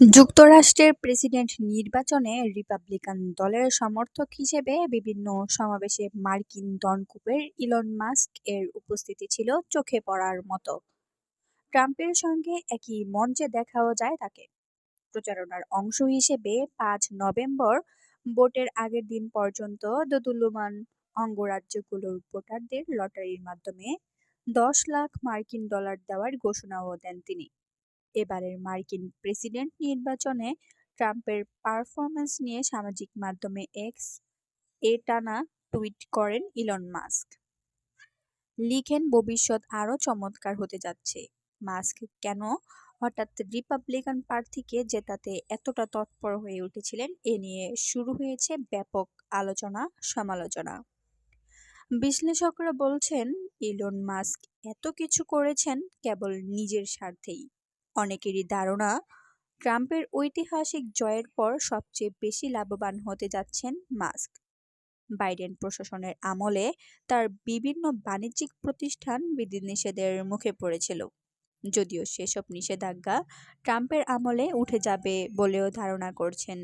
যুক্তরাষ্ট্রের প্রেসিডেন্ট নির্বাচনে রিপাবলিকান দলের সমর্থক হিসেবে বিভিন্ন সমাবেশে মার্কিন ডনকুপের ইলন মাস্ক এর উপস্থিতি ছিল চোখে পড়ার মতো। ট্রাম্পের সঙ্গে একই মঞ্চে দেখাও যায় তাকে। প্রচারণার অংশ হিসেবে পাঁচ নভেম্বর ভোটের আগের দিন পর্যন্ত দোদুল্যমান অঙ্গরাজ্যগুলোর ভোটারদের লটারির মাধ্যমে দশ লাখ মার্কিন ডলার দেওয়ার ঘোষণাও দেন তিনি। এবারের মার্কিন প্রেসিডেন্ট নির্বাচনে ট্রাম্পের পারফরম্যান্স নিয়ে সামাজিক মাধ্যমে এক্স এ টানা টুইট করেন ইলন মাস্ক। লিখেন, ভবিষ্যৎ আরও চমৎকার হতে যাচ্ছে। মাস্ক কেন হঠাৎ রিপাবলিকান প্রার্থীকে জেতাতে এতটা তৎপর হয়ে উঠেছিলেন এ নিয়ে শুরু হয়েছে ব্যাপক আলোচনা, সমালোচনা। বিশ্লেষকরা বলছেন, ইলন মাস্ক এত কিছু করেছেন কেবল নিজের স্বার্থেই। অনেকেরই ধারণা, ট্রাম্পের ঐতিহাসিক জয়ের পর সবচেয়ে বেশি লাভবান হতে যাচ্ছেন মাস্ক। বাইডেন প্রশাসনের আমলে তার বিভিন্ন বাণিজ্যিক প্রতিষ্ঠান বিধিনিষেধের মুখে পড়েছিল। যদিও সেসব নিষেধাজ্ঞা ট্রাম্পের আমলে উঠে যাবে বলেও ধারণা করছেন